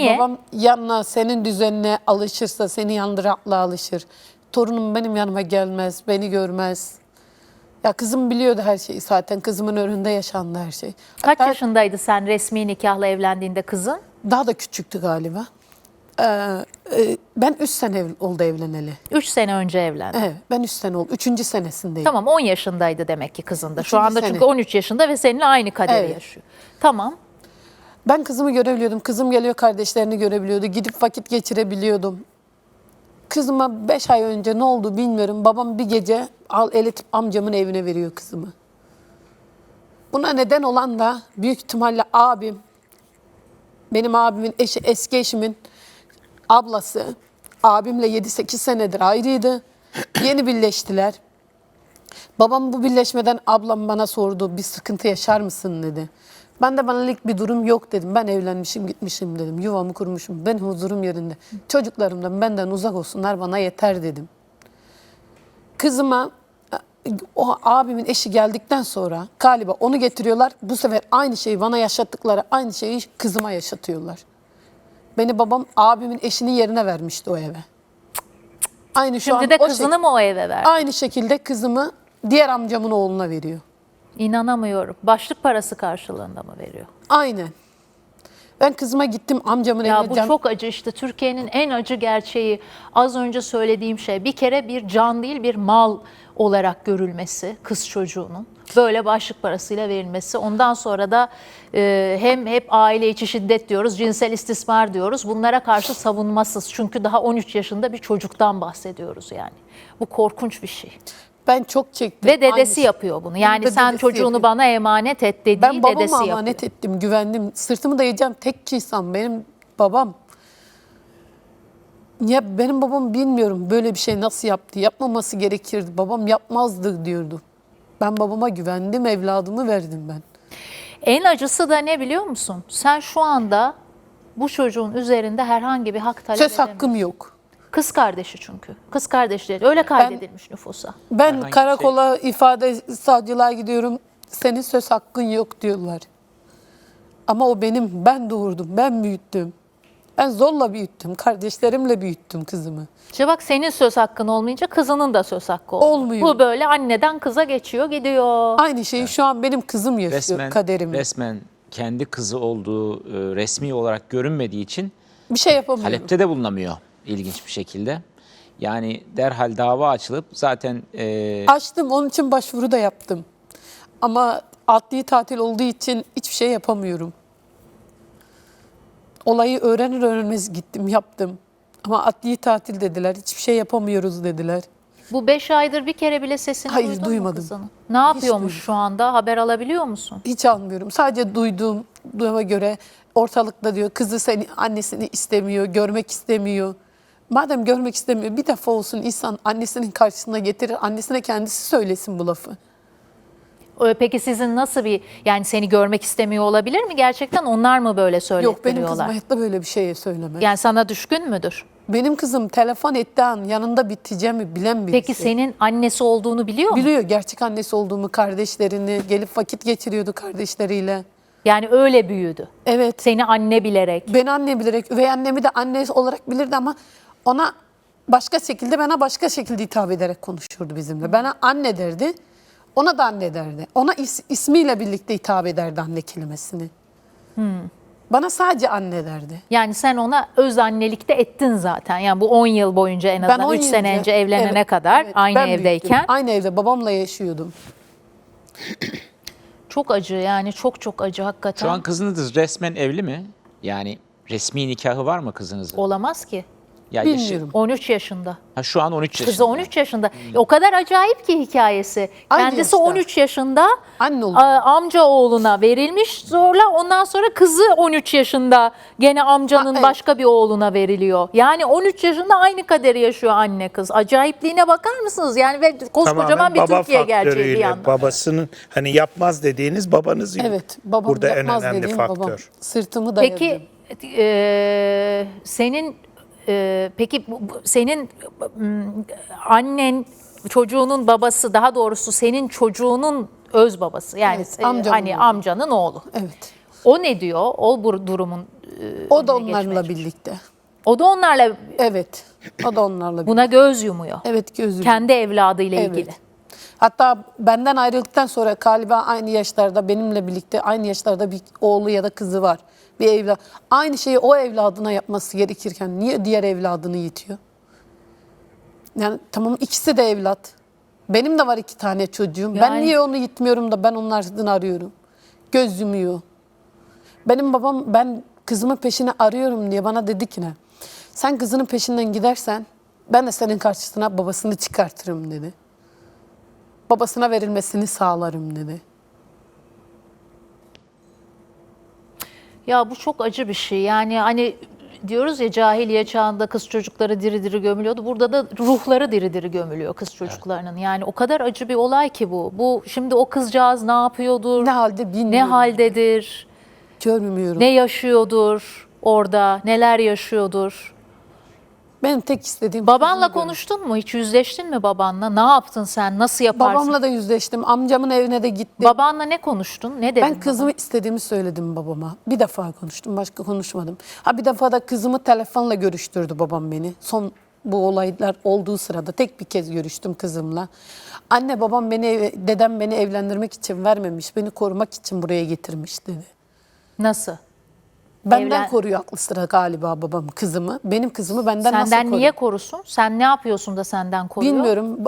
Niye? babam yanına senin düzenine alışırsa seni yanında rahatla alışır. Torunum benim yanıma gelmez, beni görmez. Ya kızım biliyordu her şeyi zaten. Kızımın önünde yaşandı her şey. Kaç Hatta yaşındaydı sen resmi nikahla evlendiğinde kızın? Daha da küçüktü galiba. Ee, e, ben 3 sene ev- oldu evleneli. 3 sene önce evlendi. Evet, ben 3 sene oldu. Üçüncü senesindeyim. Tamam 10 yaşındaydı demek ki kızın da. Şu Üçüncü anda sene. çünkü 13 yaşında ve seninle aynı kaderi Evet. yaşıyor. Tamam. Ben kızımı görebiliyordum. Kızım geliyor kardeşlerini görebiliyordu. Gidip vakit geçirebiliyordum. Kızıma 5 ay önce ne oldu bilmiyorum. Babam bir gece al eletip amcamın evine veriyor kızımı. Buna neden olan da büyük ihtimalle abim, benim abimin eşi, eski eşimin ablası. Abimle 7-8 senedir ayrıydı. Yeni birleştiler. Babam bu birleşmeden ablam bana sordu bir sıkıntı yaşar mısın dedi. Ben de bana lik bir durum yok dedim. Ben evlenmişim gitmişim dedim. Yuvamı kurmuşum. Ben huzurum yerinde. Çocuklarımdan benden uzak olsunlar bana yeter dedim. Kızıma o abimin eşi geldikten sonra galiba onu getiriyorlar. Bu sefer aynı şeyi bana yaşattıkları aynı şeyi kızıma yaşatıyorlar. Beni babam abimin eşinin yerine vermişti o eve. Aynı şu Şimdi an de o kızını şek- mı o eve verdi? Aynı şekilde kızımı diğer amcamın oğluna veriyor. İnanamıyorum. Başlık parası karşılığında mı veriyor? Aynen. Ben kızıma gittim amcamın Ya evine. bu cam- çok acı işte Türkiye'nin en acı gerçeği az önce söylediğim şey bir kere bir can değil bir mal olarak görülmesi kız çocuğunun böyle başlık parasıyla verilmesi ondan sonra da e, hem hep aile içi şiddet diyoruz cinsel istismar diyoruz bunlara karşı savunmasız çünkü daha 13 yaşında bir çocuktan bahsediyoruz yani bu korkunç bir şey Ben çok çektim. ve dedesi Aynı yapıyor bunu yani de sen dedesi çocuğunu yapıyor. bana emanet et dediği Ben babama dedesi yapıyor. emanet ettim, güvendim. Sırtımı dayayacağım tek insan benim babam. Ya benim babam bilmiyorum böyle bir şey nasıl yaptı. Yapmaması gerekirdi. Babam yapmazdı diyordu. Ben babama güvendim, evladımı verdim ben. En acısı da ne biliyor musun? Sen şu anda bu çocuğun üzerinde herhangi bir hak talep Söz edemiyorsun. hakkım yok. Kız kardeşi çünkü. Kız kardeşleri öyle kaydedilmiş nüfusa. Ben Herhangi karakola ifade savcılığa gidiyorum. Senin söz hakkın yok diyorlar. Ama o benim. Ben doğurdum. Ben büyüttüm. Ben zorla büyüttüm. Kardeşlerimle büyüttüm kızımı. İşte bak senin söz hakkın olmayınca kızının da söz hakkı olmuyor. Olmuyor. Bu böyle anneden kıza geçiyor gidiyor. Aynı şeyi şu an benim kızım yaşıyor resmen kaderimi. resmen kendi kızı olduğu e, resmi olarak görünmediği için Bir şey yapamıyorum. talepte de bulunamıyor ilginç bir şekilde. Yani derhal dava açılıp zaten e, Açtım onun için başvuru da yaptım. Ama adli tatil olduğu için hiçbir şey yapamıyorum. Olayı öğrenir öğrenmez gittim yaptım. Ama adli tatil dediler. Hiçbir şey yapamıyoruz dediler. Bu beş aydır bir kere bile sesini Hayır, duydun mu duymadım. kızının? Ne yapıyormuş şu anda? Haber alabiliyor musun? Hiç almıyorum. Sadece duyduğum duyuma göre ortalıkta diyor kızı seni annesini istemiyor, görmek istemiyor. Madem görmek istemiyor bir defa olsun insan annesinin karşısına getirir. Annesine kendisi söylesin bu lafı. Ee, Peki sizin nasıl bir yani seni görmek istemiyor olabilir mi? Gerçekten onlar mı böyle Yok benim kızım söylettiriyorlar? hayatta böyle bir şeye söylemez. Yani sana düşkün müdür? Benim kızım telefon ettiği an yanında biteceğimi bilen birisi. Peki senin annesi olduğunu biliyor mu? Biliyor gerçek annesi olduğumu, kardeşlerini, gelip vakit geçiriyordu kardeşleriyle. Yani öyle büyüdü. Evet, Seni anne bilerek. ben anne bilerek, üvey annemi de anne olarak bilirdi ama ona başka şekilde, bana başka şekilde hitap ederek konuşurdu bizimle. Bana anne derdi, ona da anne derdi. Ona is- ismiyle birlikte hitap ederdi anne kelimesini. Bana sadece anne derdi. Yani sen ona öz annelikte ettin zaten. Yani bu 10 yıl boyunca en azından 10 3 yıl sene önce evlenene evet, kadar evet, aynı evdeyken. Aynı evde babamla yaşıyordum. Çok acı yani çok çok acı hakikaten. şu an kızınız resmen evli mi? Yani resmi nikahı var mı kızınızın? Olamaz ki. Ya yaşı- Bilmiyorum. 13 yaşında. ha, şu an 13 yaşında. Kızı 13 yaşında. O kadar acayip ki hikayesi. Aynı Kendisi yaşta. 13 yaşında Anne oldu. a- amca oğluna verilmiş zorla. Ondan sonra kızı 13 yaşında gene amcanın Ha, evet. başka bir oğluna veriliyor. Yani 13 yaşında aynı kaderi yaşıyor anne kız. Acayipliğine bakar mısınız? Yani ve koskocaman Tamamen bir baba Türkiye gerçeği bir yandan. babasının hani yapmaz dediğiniz babanız yok. Evet, babam Burada en yapmaz önemli dediğim faktör. babam. Sırtımı dayadı. Peki e, senin e, peki senin annen çocuğunun babası daha doğrusu senin çocuğunun öz babası yani Evet, amcamın hani oğlu. amcanın oğlu. Evet. O ne diyor? O bu durumun O da onlarla geçmeye birlikte. O da onlarla Evet. O da onlarla birlikte. buna göz yumuyor. Evet gözüm. Kendi evladıyla Evet. ilgili. Hatta benden ayrıldıktan sonra galiba aynı yaşlarda benimle birlikte aynı yaşlarda bir oğlu ya da kızı var. Bir evlat. Aynı şeyi o evladına yapması gerekirken niye diğer evladını yitiyor? Yani tamam ikisi de evlat. Benim de var iki tane çocuğum. Ben Yani- niye onu yitmiyorum da ben onlardan arıyorum? Göz yumuyor. Benim babam ben kızımın peşine arıyorum diye bana dedi ki ne? Sen kızının peşinden gidersen ben de senin karşısına babasını çıkartırım dedi. Babasına verilmesini sağlarım dedi. Ya bu çok acı bir şey. Yani hani diyoruz ya cahiliye çağında kız çocukları diri diri gömülüyordu. Burada da ruhları diri diri gömülüyor kız çocuklarının. Yani o kadar acı bir olay ki bu. Bu şimdi o kızcağız ne yapıyordur? Ne halde bilmiyorum. Ne haldedir? Görmüyorum. Ne yaşıyordur orada? Neler yaşıyordur? Benim tek istediğim Babanla kızımı görmek. konuştun mu? Hiç yüzleştin mi babanla? Ne yaptın sen? Nasıl yaparsın? Babamla da yüzleştim. Amcamın evine de gittim. Babanla ne konuştun? Ne dedin? ben kızımı istediğimi söyledim babama. Bir defa konuştum, başka konuşmadım. Ha bir defa da kızımı telefonla görüştürdü babam beni. Son bu olaylar olduğu sırada tek bir kez görüştüm kızımla. Anne babam beni, dedem beni evlendirmek için vermemiş, beni korumak için buraya getirmiş dedi. Nasıl? Benden Evlen- koruyor aklı sıra galiba babam kızımı. Benim kızımı benden nasıl Senden koruyor? niye korusun? Sen ne yapıyorsun da senden koruyor? Bilmiyorum.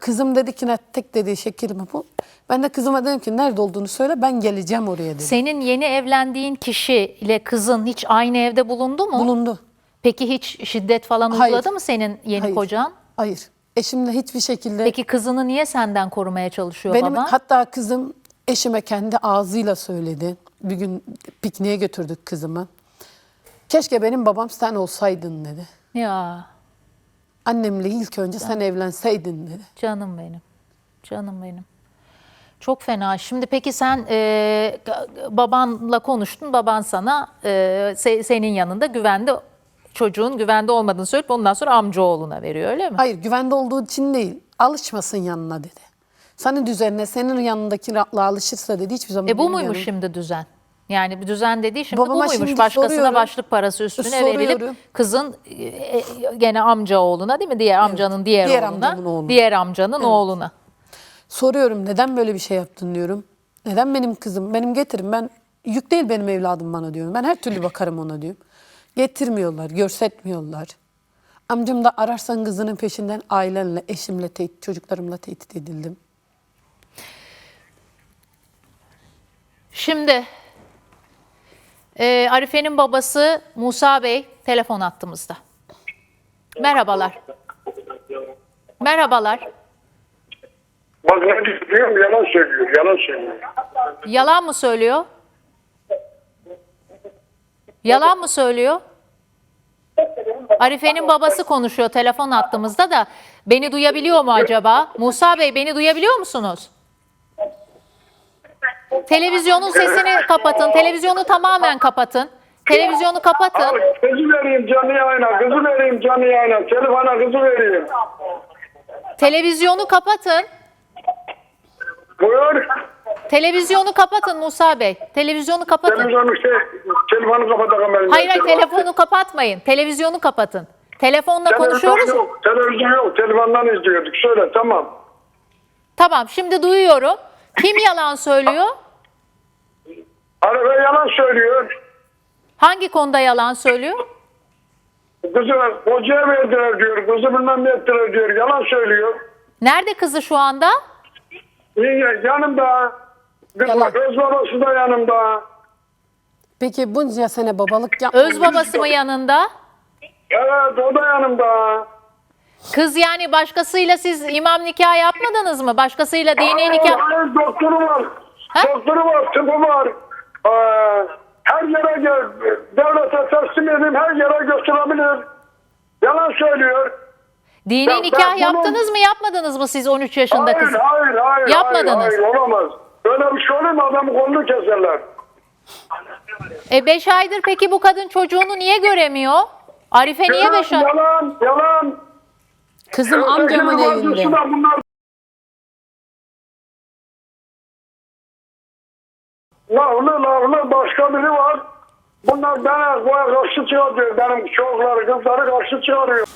Kızım dedi ki tek dediği şey kelime bu. Ben de kızıma dedim ki nerede olduğunu söyle ben geleceğim oraya dedim. Senin yeni evlendiğin kişiyle kızın hiç aynı evde bulundu mu? Bulundu. Peki hiç şiddet falan Hayır. uyguladı mı senin yeni Hayır. kocan? Hayır. Eşimle hiçbir şekilde Peki kızını niye senden korumaya çalışıyor benim baba? hatta kızım eşime kendi ağzıyla söyledi. Bir gün pikniğe götürdük kızımı. Keşke benim babam sen olsaydın dedi. Ya Annemle ilk önce sen evlenseydin dedi. canım benim. Canım benim. Çok fena. Şimdi peki sen e, babanla konuştun. Baban sana e, se- senin yanında güvende çocuğun güvende olmadığını söyleyip ondan sonra amcaoğluna veriyor öyle mi? Hayır güvende olduğu için değil. Alışmasın yanına dedi. Senin düzenine, senin yanındaki rahatlığa alışırsa dedi hiçbir zaman E bu muymuş şimdi düzen? Yani bir düzen dediği şimdi Babama bu muymuş? şimdi Başkasına soruyorum. başlık parası üstüne Soruyorum. verilip kızın e, e, gene amca oğluna değil mi? Diğer amcanın diğer, Diğer oğluna. amcamın oğluna. Diğer amcanın oğluna. Soruyorum neden böyle bir şey yaptın diyorum. Neden benim kızım? Benim getirin ben yük değil benim evladım bana diyorum. Ben her türlü bakarım ona diyorum. Getirmiyorlar, görsetmiyorlar. Amcam da ararsan kızının peşinden ailenle, eşimle, tehdit, çocuklarımla tehdit edildim. Şimdi e, Arife'nin babası Musa Bey telefon attığımızda. Merhabalar. Merhabalar. Bak ne diyorum yalan söylüyor, yalan söylüyor. Yalan mı söylüyor? Yalan mı söylüyor? Arife'nin babası konuşuyor telefon attığımızda da beni duyabiliyor mu acaba? Musa Bey beni duyabiliyor musunuz? Televizyonun sesini kapatın. Televizyonu tamamen kapatın. Televizyonu kapatın. Abi kızı vereyim canlı yayına, kızı vereyim canlı yayına, telefona kızı vereyim. Televizyonu kapatın. Buyur, Televizyonu kapatın Musa Bey. Televizyonu kapatın. televizyonu işte, telefonu kapatalım ben. Hayır hayır telefonu kapatmayın. Televizyonu kapatın. Telefonla Televizyon konuşuyoruz. yok, televizyon yok, telefondan izliyorduk. Söyle, tamam. Tamam şimdi duyuyorum. Kim yalan söylüyor? Arife yalan söylüyor. Hangi konuda yalan söylüyor? Kızı hocaya verdiler diyor, kızı bilmem ne ettiler diyor, yalan söylüyor. Nerede kızı şu anda? İyi, yanımda. Kız, Yalan. öz babası da yanımda. Peki bunca sene babalık yapmış. Öz babası mı yanında? Evet, o da yanımda. Kız yani başkasıyla siz imam nikah yapmadınız mı? Başkasıyla dini nikah... hayır, doktoru var. Ha? Doktoru var, tıbı var. Ee, her yere gel, devlete teslim edeyim, her yere götürebilir. Yalan söylüyor. Dini Ya ben nikah bunu- yaptınız mı yapmadınız mı siz 13 yaşında Hayır, kız? hayır, hayır. Yapmadınız. Hayır, hayır, olamaz. Böyle bir şey olur mu? Adamın kolunu keserler. E 5 aydır peki bu kadın çocuğunu niye göremiyor? Arife niye Yalan, 5 ay? Yalan, yalan. Kızım amcamın Ötekinin evinde. bacısı da bunlar laflı laflı başka biri var. Bunlar bana karşı çıkarıyor. Benim çocukları, kızları karşı çıkarıyor.